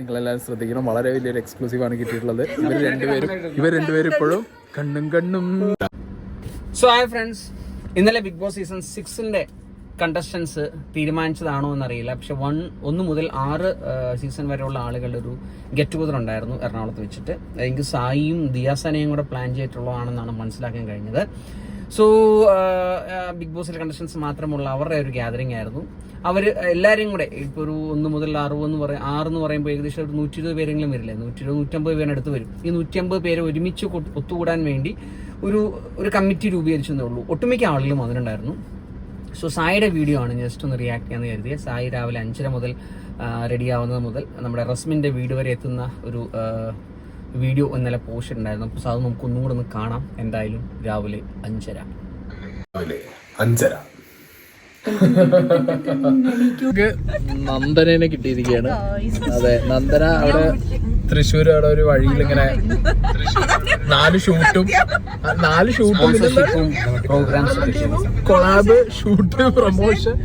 നിങ്ങളെല്ലാവരും ശ്രദ്ധിക്കണം. വളരെ വലിയൊരു എക്സ്ക്ലൂസീവ് ആണ് കിട്ടിയിട്ടുള്ളത്. ഇവർ രണ്ടുപേരും ഇവർ രണ്ടുപേരും ഇപ്പോഴും കണ്ണും കണ്ണും. സോ ഹായ് ഫ്രണ്ട്സ് ഇന്നലെ ബിഗ് ബോസ് സീസൺ സിക്സിന്റെ കണ്ടസ്റ്റൻസ് തീരുമാനിച്ചതാണോ എന്നറിയില്ല. പക്ഷെ വൺ ഒന്ന് മുതൽ ആറ് സീസൺ വരെയുള്ള ആളുകളുടെ ഒരു ഗെറ്റ് ടുഗദർ ഉണ്ടായിരുന്നു എറണാകുളത്ത് വെച്ചിട്ട്. എനിക്ക് സായിയും ദിയാസനയും കൂടെ പ്ലാൻ ചെയ്തിട്ടുള്ളതാണെന്നാണ് മനസ്സിലാക്കാൻ കഴിഞ്ഞത്. സോ ബിഗ് ബോസിലെ കണ്ടസ്റ്റൻസ് മാത്രമുള്ള അവരുടെ ഒരു ഗ്യാതറിംഗ് ആയിരുന്നു. അവർ എല്ലാവരും കൂടെ ഇപ്പോൾ ഒരു ഒന്ന് മുതൽ അറുപത് എന്ന് പറയും ആറ് എന്ന് പറയുമ്പോൾ ഏകദേശം ഒരു നൂറ്റി ഇരുപത് പേരെങ്കിലും വരില്ലേ? നൂറ്റി ഇരുപത് നൂറ്റമ്പത് പേരെ അടുത്ത് വരും. ഈ നൂറ്റമ്പത് പേരെ ഒരുമിച്ച് ഒത്തുകൂടാൻ വേണ്ടി ഒരു ഒരു കമ്മിറ്റി രൂപീകരിച്ചെന്നേ ഉള്ളൂ. ഒട്ടുമിക്ക ആളുകളും അതിനുണ്ടായിരുന്നു. സോ സായിയുടെ വീഡിയോ ആണ് ജസ്റ്റ് ഒന്ന് റിയാക്ട് ചെയ്യാന്ന് കരുതിയത് സായി രാവിലെ അഞ്ചര മുതൽ റെഡി ആവുന്നത് മുതൽ നമ്മുടെ റസ്മിന്റെ വീട് വരെ എത്തുന്ന ഒരു വീഡിയോ ഇന്നലെ പോസ്റ്റ് ഉണ്ടായിരുന്നു. അപ്പോൾ അത് നമുക്ക് ഒന്നുകൂടെ ഒന്ന് കാണാം. എന്തായാലും രാവിലെ അഞ്ചര. അഞ്ചര. നന്ദനെ കിട്ടിയിരിക്കുകയാണ്. അതെ നന്ദന അവിടെ തൃശ്ശൂർ അവിടെ ഒരു വഴിയിൽ ഇങ്ങനെ നാല് ഷൂട്ടും നാല് ഷൂട്ടും കൊളാബ് ഷൂട്ട് പ്രൊമോഷൻ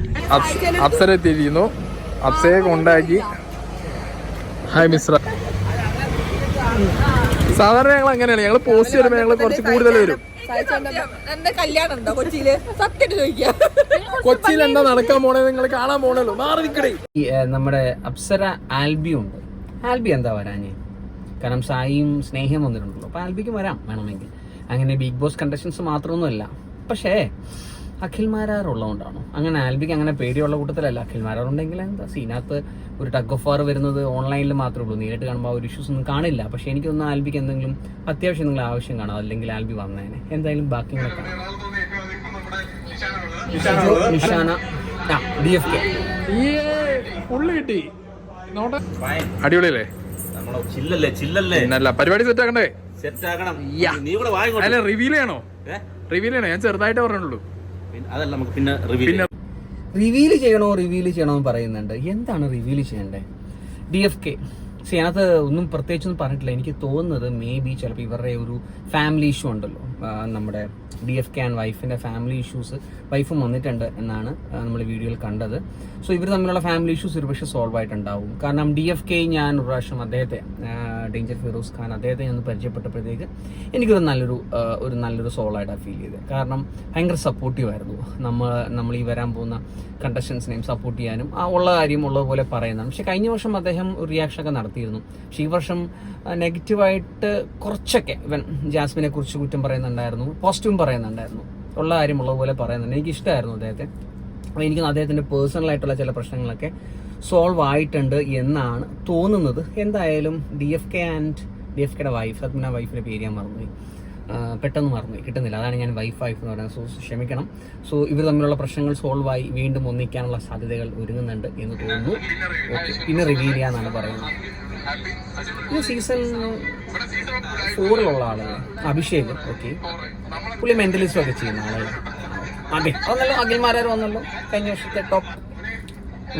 അപ്സര എത്തിയിരിക്കുന്നു. അപ്സയെ കൊണ്ടാക്കി. ഹായ് മിശ്ര സാധാരണ ഞങ്ങൾ അങ്ങനെയാണ് ഞങ്ങൾ പോസ്റ്റ് ചെയ്യുമ്പോൾ ഞങ്ങൾ കുറച്ച് കൂടുതൽ വരും. എന്റെ കല്യാണം ഉണ്ടോ കൊച്ചിയിൽ? സത്യം ചോദിക്കാം. കൊച്ചിയിൽ എന്താ നടക്കാൻ പോണേ? നിങ്ങൾ കാണാൻ പോണല്ലോ. മാറി നിൽക്കണേ നമ്മുടെ അപ്സര ആൽബി ഉണ്ട്. ആൽബി എന്താ വരാഞ്ഞേ? കാരണം സായിയും സ്നേഹം വന്നിട്ടുണ്ടല്ലോ. അപ്പൊ ആൽബിക്ക് വരാം വേണമെങ്കിൽ. അങ്ങനെ ബിഗ് ബോസ് കണ്ടക്ഷൻസ് മാത്രമൊന്നുമല്ല. പക്ഷേ അഖിൽ മാരാർ ഉള്ളതുകൊണ്ടാണോ അങ്ങനെ ആൽബിക്ക് അങ്ങനെ പേടിയുള്ള കൂട്ടത്തിലല്ല. അഖിൽമാരാറുണ്ടെങ്കിൽ എന്താ സീനകത്ത് ഒരു ടഗ് ഓഫ് വാർ വരുന്നത് ഓൺലൈനിൽ മാത്രമേ ഉള്ളൂ. നേരിട്ട് കാണുമ്പോൾ ആ ഒരു ഇഷ്യൂസ് ഒന്നും കാണില്ല. പക്ഷേ എനിക്കൊന്ന് ആൽബിക്ക് എന്തെങ്കിലും അത്യാവശ്യം എന്തെങ്കിലും ആവശ്യം കാണാം. അല്ലെങ്കിൽ ആൽബി വന്നേനെ. എന്തായാലും ബാക്കി നിഷാന. ഡി എഫ് കെ അടിപൊളിയല്ലേ? ചില്ലല്ലേ ചില്ലല്ലേ? പരിപാടി സെറ്റ് ആക്കണ്ടേ? സെറ്റ് ആക്കണം. നീ കൂടെ റിവീൽ ചെയ്യണോ? റിവീൽ ചെയ്യണോ? ഞാൻ ചെറുതായിട്ട് പറഞ്ഞുള്ളൂ. അതല്ല നമുക്ക് പിന്നെ റിവ്യൂ പിന്നെ റിവീൽ ചെയ്യണോ റിവീൽ ചെയ്യണോ എന്ന് പറയുന്നുണ്ട്. എന്താണ് റിവീൽ ചെയ്യേണ്ടത് ഡി എഫ് കെ സി അതിനകത്ത് ഒന്നും പ്രത്യേകിച്ചൊന്നും പറഞ്ഞിട്ടില്ല. എനിക്ക് തോന്നുന്നത് മേ ബി ചിലപ്പോൾ ഇവരുടെ ഒരു ഫാമിലി ഇഷ്യൂ ഉണ്ടല്ലോ. നമ്മുടെ ഡി എഫ് കെ ആൻഡ് വൈഫിന്റെ ഫാമിലി ഇഷ്യൂസ് വൈഫും വന്നിട്ടുണ്ട് എന്നാണ് നമ്മൾ വീഡിയോയിൽ കണ്ടത്. സോ ഇവർ തമ്മിലുള്ള ഫാമിലി ഇഷ്യൂസ് ഒരുപക്ഷെ സോൾവ് ആയിട്ടുണ്ടാവും. കാരണം ഡി എഫ് കെ ഞാൻ ഒരു പ്രാവശ്യം അദ്ദേഹത്തെ ഡേഞ്ചർ ഫിറോസ് ഖാൻ അദ്ദേഹത്തെ ഞാൻ പരിചയപ്പെട്ടപ്പോഴത്തേക്ക് എനിക്കൊരു നല്ലൊരു ഒരു നല്ലൊരു സോളായിട്ടാണ് ഫീൽ ചെയ്തത്. കാരണം ഭയങ്കര സപ്പോർട്ടീവ് ആയിരുന്നു. നമ്മൾ നമ്മൾ ഈ വരാൻ പോകുന്ന കണ്ടസ്റ്റൻസിനെയും സപ്പോർട്ട് ചെയ്യാനും ആ ഉള്ള കാര്യം ഉള്ളതുപോലെ പറയുന്നതാണ്. പക്ഷെ കഴിഞ്ഞ വർഷം അദ്ദേഹം റിയാക്ഷൻ ഒക്കെ നടത്തിയിരുന്നു. പക്ഷേ ഈ വർഷം നെഗറ്റീവായിട്ട് കുറച്ചൊക്കെ ഇവൻ ജാസ്മിനെ കുറിച്ച് കുറ്റം പറയുന്നുണ്ടായിരുന്നു പോസിറ്റീവും പറയുന്നുണ്ടായിരുന്നു ഉള്ള കാര്യം പോലെ പറയുന്നുണ്ട്. എനിക്ക് ഇഷ്ടമായിരുന്നു അദ്ദേഹത്തെ. അപ്പോൾ എനിക്ക് അദ്ദേഹത്തിന്റെ പേഴ്സണലായിട്ടുള്ള ചില പ്രശ്നങ്ങളൊക്കെ സോൾവ് ആയിട്ടുണ്ട് എന്നാണ് തോന്നുന്നത്. എന്തായാലും D F K and D F കെയുടെ വൈഫ് പിന്നെ വൈഫിന്റെ പേര് ഞാൻ മറന്നുപോയി. പെട്ടെന്ന് മറന്നു. കിട്ടുന്നില്ല. അതാണ് ഞാൻ വൈഫ് വൈഫ് എന്ന് പറയുന്നത്. സോ ക്ഷമിക്കണം. സോ ഇവർ തമ്മിലുള്ള പ്രശ്നങ്ങൾ സോൾവ് ആയി വീണ്ടും ഒന്നിക്കാനുള്ള സാധ്യതകൾ ഒരുങ്ങുന്നുണ്ട് എന്ന് തോന്നുന്നു. പിന്നെ റിവീൽ ചെയ്യാന്നാണ് പറയുന്നത്. ഈ സീസൺ ഫോറിലുള്ള ആളല്ലേ? അഭിഷേക്. ഓക്കെ പുള്ളി മെന്റലിസ്റ്റ് ഒക്കെ ചെയ്യുന്ന ആളല്ലേ? അതെ. വന്നല്ലോ അഖിൽമാരാർ വന്നല്ലോ കഴിഞ്ഞ വർഷത്തെ ടോപ്പ്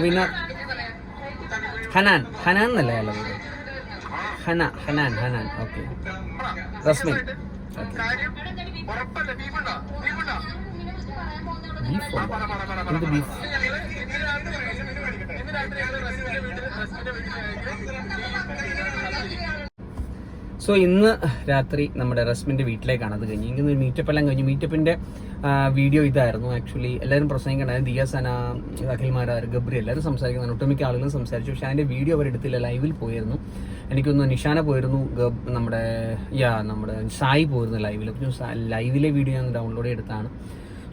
വിന്നർ ഹനാൻ. ഹനാൻ എന്നല്ലേ അയാളുടെ ഹന ഹനാൻ ഹനാൻ. ഓക്കെ റസ്മിൻ. ബീഫ്? എന്ത് ബീഫ്? സോ ഇന്ന് രാത്രി നമ്മുടെ റസ്മിന്റെ വീട്ടിലേക്കാണ് അത് കഴിഞ്ഞ്. ഇങ്ങനെ മീറ്റപ്പ് എല്ലാം കഴിഞ്ഞു. മീറ്റപ്പിന്റെ വീഡിയോ ഇതായിരുന്നു. ആക്ച്വലി എല്ലാവരും പ്രസംഗിക്കണ്ടായിരുന്നു ദിയാസന അഖിൽമാരാർ ഗബ്രി എല്ലാവരും സംസാരിക്കുന്നതാണ്. ഒട്ടുമിക്ക ആളുകളും സംസാരിച്ചു. പക്ഷേ അതിന്റെ വീഡിയോ അവർ എടുത്തില്ല ലൈവിൽ പോയിരുന്നു. എനിക്കൊന്ന് നിഷാന പോയിരുന്നു. നമ്മുടെ യാ നമ്മുടെ സായി പോയിരുന്നു ലൈവിൽ ലൈവിലെ വീഡിയോ ഞാൻ ഡൗൺലോഡ് ചെയ്തെടുത്താണ്.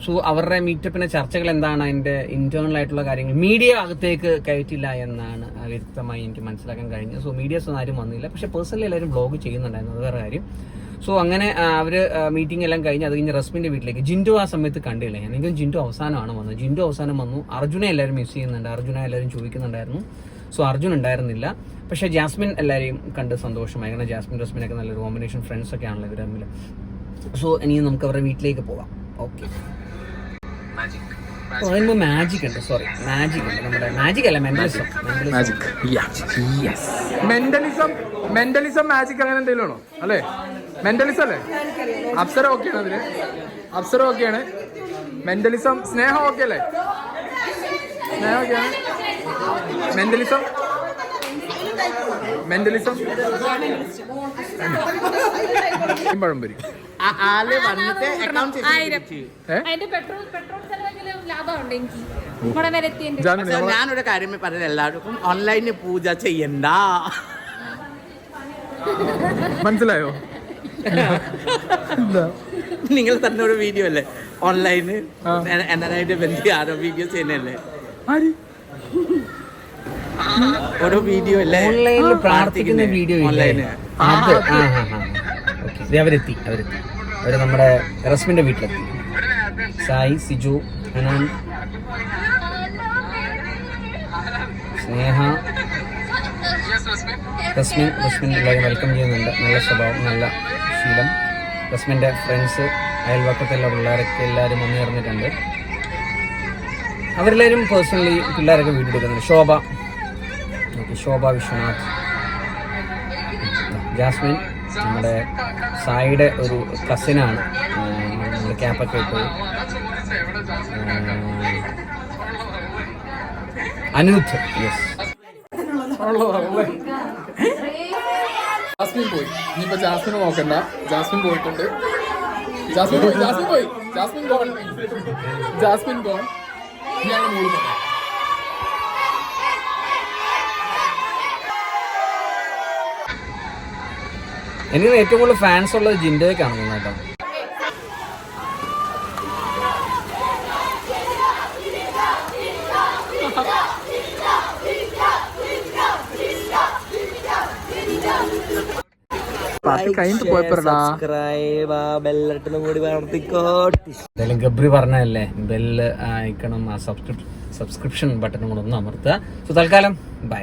സോ അവരുടെ മീറ്റപ്പിന്റെ ചർച്ചകൾ എന്താണ്? അതിന്റെ ഇന്റേണൽ ആയിട്ടുള്ള കാര്യങ്ങൾ. മീഡിയ അകത്തേക്ക് കയറ്റില്ല എന്നാണ് വ്യക്തമായി എനിക്ക് മനസ്സിലാക്കാൻ കഴിഞ്ഞത്. സോ മീഡിയസ് ഒന്നും ആരും വന്നില്ല. പക്ഷെ പേഴ്സണലി എല്ലാവരും ബ്ലോഗ് ചെയ്യുന്നുണ്ടായിരുന്നു. അത് വേറെ കാര്യം. സോ അങ്ങനെ അവർ അവർ മീറ്റിംഗ് എല്ലാം കഴിഞ്ഞ് അത് കഴിഞ്ഞ് റസ്മിന്റെ വീട്ടിലേക്ക്. ജിൻഡു ആ സമയത്ത് കണ്ടില്ല? എനിക്കും ജിൻഡു അവസാനമാണ് വന്നത്. ജിൻഡു അവസാനം വന്നു. അർജുനെ എല്ലാവരും മിസ് ചെയ്യുന്നുണ്ട്. അർജുനെ എല്ലാവരും ചോദിക്കുന്നുണ്ടായിരുന്നു. സോ അർജുൻ ഉണ്ടായിരുന്നില്ല. പക്ഷേ ജാസ്മിൻ എല്ലാവരെയും കണ്ട് സന്തോഷമായി. കാരണം ജാസ്മിൻ റസ്മിനൊക്കെ നല്ലൊരു കോമ്പിനേഷൻ ഫ്രണ്ട്സ് ഒക്കെ ആണല്ലോ ഇവർ തമ്മിൽ സോ ഇനി നമുക്ക് അവരുടെ വീട്ടിലേക്ക് പോകാം ഓക്കെ പറയുമ്പോൾ മാജിക് ഉണ്ട്. സോറി മാജിക് ഉണ്ട് നമ്മുടെ മാജിക് അല്ല മെന്റലിസം മെന്റലിസം മെന്റലിസം മാജിക് അങ്ങനെ എന്തെങ്കിലും ആണോ? അല്ലേ? മെന്റലിസം അല്ലേ? അപ്സര ഓക്കെയാണ് അതിന്. അപ്സര ഓക്കെയാണ് മെന്റലിസം സ്നേഹം ഓക്കെ അല്ലേ? സ്നേഹം ഓക്കെയാണ് മെന്റലിസം മെന്റലിസം പഴംപൊരി ആ- ആൾ വന്നിട്ട് അക്കൗണ്ട് ആയിരം. അതിന്റെ പെട്രോൾ പെട്രോൾ ചെലവെങ്കിലും ലാഭമുണ്ട് എനിക്ക്. ഇവിടെ വരെ എത്തിയതിന്റെ ജാനു പക്ഷെ നമ്മളെ- ഞാനൊരു കാര്യം പറഞ്ഞ എല്ലാവർക്കും. ഓൺലൈനിൽ പൂജ ചെയ്യണ്ട. മനസ്സിലായോ? നിങ്ങൾ തന്നെ ഒരു വീഡിയോ അല്ലേ ഓൺലൈന് എന്നതായിട്ട് ബന്ധി ആരോ വീഡിയോ ചെയ്യുന്നല്ലേ ഓരോ വീഡിയോ അല്ലേ ഓൺലൈനിൽ പ്രാർത്ഥിക്കുന്ന വീഡിയോ ഓൺലൈന് അവരെത്തി അവരെത്തി അവർ നമ്മുടെ റസ്മിന്റെ വീട്ടിലെത്തി സായി സിജു അനാൻ സ്നേഹ റസ്മിൻ റസ്മിൻ എല്ലാവരും വെൽക്കം ചെയ്യുന്നുണ്ട് നല്ല സ്വഭാവം നല്ല ശീലം. റസ്മിന്റെ ഫ്രണ്ട്സ് അയൽവക്കത്തുള്ള പിള്ളേരൊക്കെ എല്ലാവരും വന്നു ചേർന്നിട്ടുണ്ട്. അവരെല്ലാവരും പേഴ്സണലി പിള്ളേരൊക്കെ വീഡിയോ എടുക്കുന്നുണ്ട് ശോഭ ശോഭ വിശ്വനാഥ് ജാസ്മിൻ നമ്മുടെ സായിയുടെ ഒരു കസിനാണ് നമ്മൾ ക്യാപ്പൊക്കെ ഇട്ടത്. അനൂത്ത് യെസ് ജാസ്മിൻ പോയി. ഇനിയിപ്പോ ജാസ്മിനെ നോക്കണ്ട. ജാസ്മിൻ പോയിട്ടുണ്ട്. ജാസ്മിൻ പോയി ജാസ്മിൻ പോയി. ജാസ്മിൻ ഗോൺ ജാസ്മിൻ ഗോൺ ഞാൻ മൂളി എനിക്ക് ഏറ്റവും കൂടുതൽ ഫാൻസ് ഉള്ളത് ജിൻഡേക്കാണ് കേട്ടോ. എന്തായാലും ഗബ്രി പറഞ്ഞതല്ലേ ബെല്ല് അയക്കണം ആ സബ്സ്ക്രിപ്ഷൻ സബ്സ്ക്രിപ്ഷൻ ബട്ടണും കൂടെ ഒന്ന് അമർത്തുക. സോ തൽക്കാലം ബൈ